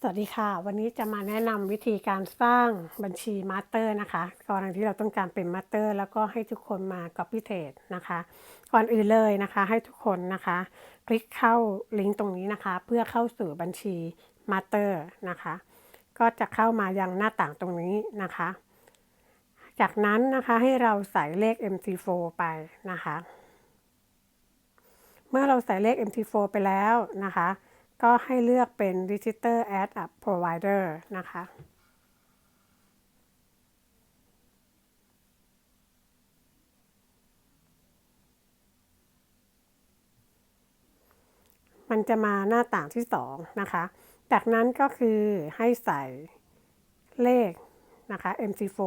สวัสดีค่ะ วันนี้จะมาแนะนำวิธีการสร้างบัญชีมาสเตอร์นะคะกรณีที่เราต้องการเป็นมาสเตอร์แล้วก็ให้ทุกคนมา Copy Trade นะคะก่อนอื่นเลยนะคะ ให้ทุกคนนะคะ คลิกเข้าลิงก์ตรงนี้นะคะ เพื่อเข้าสู่บัญชีมาสเตอร์นะคะ ก็จะเข้ามายังหน้าต่างตรงนี้นะคะ จากนั้นนะคะให้เราใส่เลข MT4 ไปนะคะ เมื่อเราใส่เลข MT4 ไปแล้วนะคะ ก็ให้เลือกเป็น Register as a Provider นะคะ มันจะมาหน้าต่างที่ 2 นะคะ จากนั้นก็คือให้ใส่เลขนะคะ MT4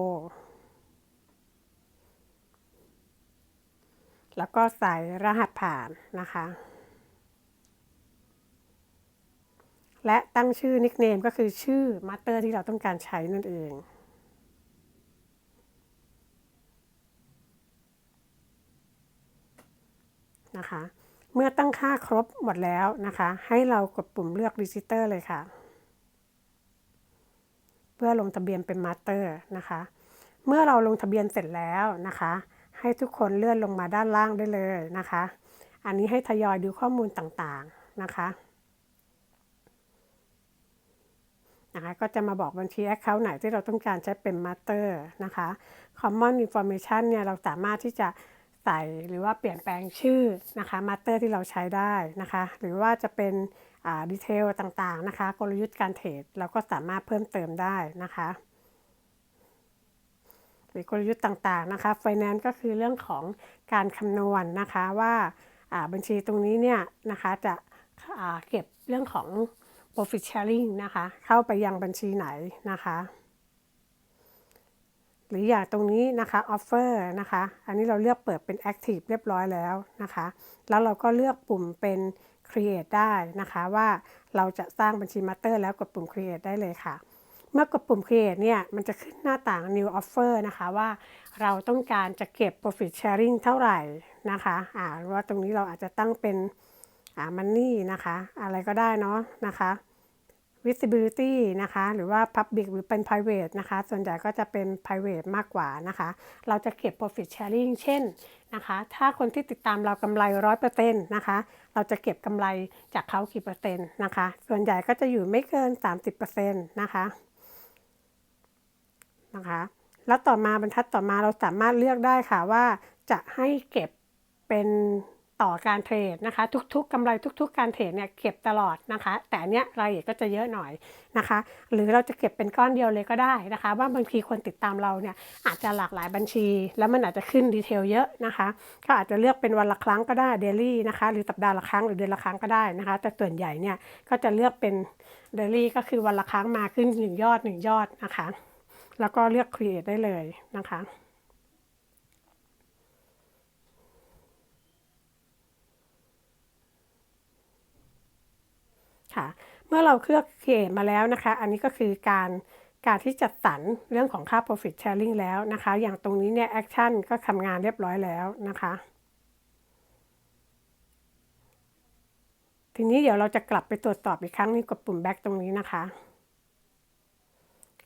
แล้วก็ใส่รหัสผ่านนะคะ และตั้งชื่อนิกเนมก็คือชื่อมาสเตอร์ที่เราต้องการใช้นั่นเองนะคะ เมื่อตั้งค่าครบหมดแล้วนะคะ ให้เรากดปุ่มเลือก Register เลยค่ะ เพื่อลงทะเบียนเป็นมาสเตอร์นะคะ เมื่อเราลงทะเบียนเสร็จแล้วนะคะ ให้ทุกคนเลื่อนลงมาด้านล่างได้เลยนะคะ อันนี้ให้ทยอยดูข้อมูลต่างๆนะคะ นะคะก็จะมาบอกบัญชี Account ไหนที่เราต้องการใช้เป็น Master นะคะ Common Information เนี่ยเราสามารถที่จะใส่หรือว่าเปลี่ยนแปลงชื่อนะคะ Master ที่เราใช้ได้นะคะ หรือว่าจะเป็นดีเทลต่างๆนะคะ กลยุทธ์การเทรดเราก็สามารถเพิ่มเติมได้นะคะหรือกลยุทธ์ต่างๆนะคะ Finance ก็คือเรื่องของการคำนวณนนะคะว่าบัญชีตรงนี้เนี่ยนะคะจะเก็บเรื่องของ profit sharing นะคะ เข้าไปยังบัญชีไหนนะคะ หรืออย่างตรงนี้นะคะ offer นะคะ อันนี้เราเลือกเปิดเป็น active เรียบร้อยแล้วนะคะ แล้วเราก็เลือกปุ่มเป็น create ได้นะคะว่าเราจะสร้างบัญชี master แล้วกดปุ่ม create ได้เลยค่ะ เมื่อกดปุ่ม create เนี่ย มันจะขึ้นหน้าต่าง new offer นะคะว่าเราต้องการจะเก็บ profit sharing เท่าไหร่นะคะอ่าว่าตรงนี้เราอาจจะตั้งเป็นอ่า money นะคะ อะไรก็ได้เนาะนะคะ visibility นะคะ หรือว่า public หรือเป็น private นะคะ ส่วนใหญ่ก็จะเป็น private มากกว่านะคะ เราจะเก็บ profit sharing เช่นนะคะ ถ้าคนที่ติดตามเรากำไร 100%นะคะ เราจะเก็บกำไรจากเขากี่เปอร์เซ็นต์นะคะ ส่วนใหญ่ก็จะอยู่ไม่เกิน 30%นะคะนะคะ แล้วต่อมาบรรทัดต่อมาเราสามารถเลือกได้ค่ะว่าจะให้เก็บเป็น ต่อการเทรดนะคะ ทุกๆกำไรทุก ๆ การเทรดเนี่ยเก็บตลอดนะคะ แต่เนี้ยรายละเอียดก็จะเยอะหน่อยนะคะ หรือเราจะเก็บเป็นก้อนเดียวเลยก็ได้นะคะ ว่าบางทีคนติดตามเราเนี่ยอาจจะหลากหลายบัญชี แล้วมันอาจจะขึ้นดีเทลเยอะนะคะ ก็อาจจะเลือกเป็นวันละครั้งก็ได้เดลี่นะคะ หรือสัปดาห์ละครั้งหรือเดือนละครั้งก็ได้นะคะ แต่ส่วนใหญ่เนี่ยก็จะเลือกเป็นเดลี่ก็คือวันละครั้งมาขึ้นหนึ่งยอดหนึ่งยอดนะคะ แล้วก็เลือก create ได้เลยนะคะ เมื่อเราเคลือกเคมาแล้วนะคะ อันนี้ก็คือการการที่จัดสรรเรื่องของค่า profit sharing แล้วนะคะ อย่างตรงนี้เนี่ย action ก็ทำงานเรียบร้อยแล้วนะคะ ทีนี้เดี๋ยวเราจะกลับไปตรวจสอบอีกครั้งนึงกดปุ่ม back ตรงนี้นะคะ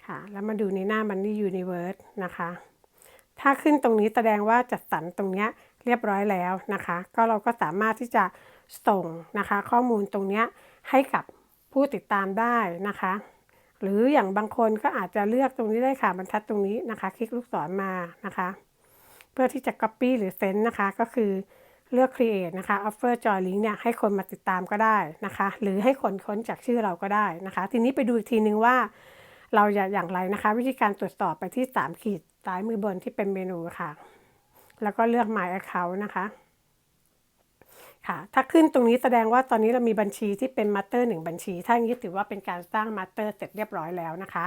ค่ะ แล้วมาดูในหน้า Money Universe นะคะ ถ้าขึ้นตรงนี้แสดงว่าจัดสรรตรงนี้เรียบร้อยแล้วนะคะ ก็เราก็สามารถที่จะส่งนะคะ ข้อมูลตรงนี้ ให้กับผู้ติดตามได้นะคะ หรืออย่างบางคนก็อาจจะเลือกตรงนี้ได้ค่ะบรรทัดตรงนี้นะคะ คลิกลูกศรมานะคะ เพื่อที่จะ Copy หรือ Send นะคะก็คือเลือก Create นะคะ Offer Join Link เนี่ยให้คนมาติดตามก็ได้นะคะ หรือให้คนค้นจากชื่อเราก็ได้นะคะ ทีนี้ไปดูอีกทีนึงว่าเราจะอย่างไรนะคะ วิธีการตรวจสอบไปที่ 3 ขีดซ้ายมือบนที่เป็นเมนูค่ะ แล้วก็เลือก My Account นะคะ ค่ะ ถ้าขึ้นตรงนี้แสดงว่าตอนนี้เรามีบัญชีที่เป็นมาสเตอร์หนึ่งบัญชี ถ้าอย่างนี้ถือว่าเป็นการสร้างมาสเตอร์เสร็จเรียบร้อยแล้วนะคะ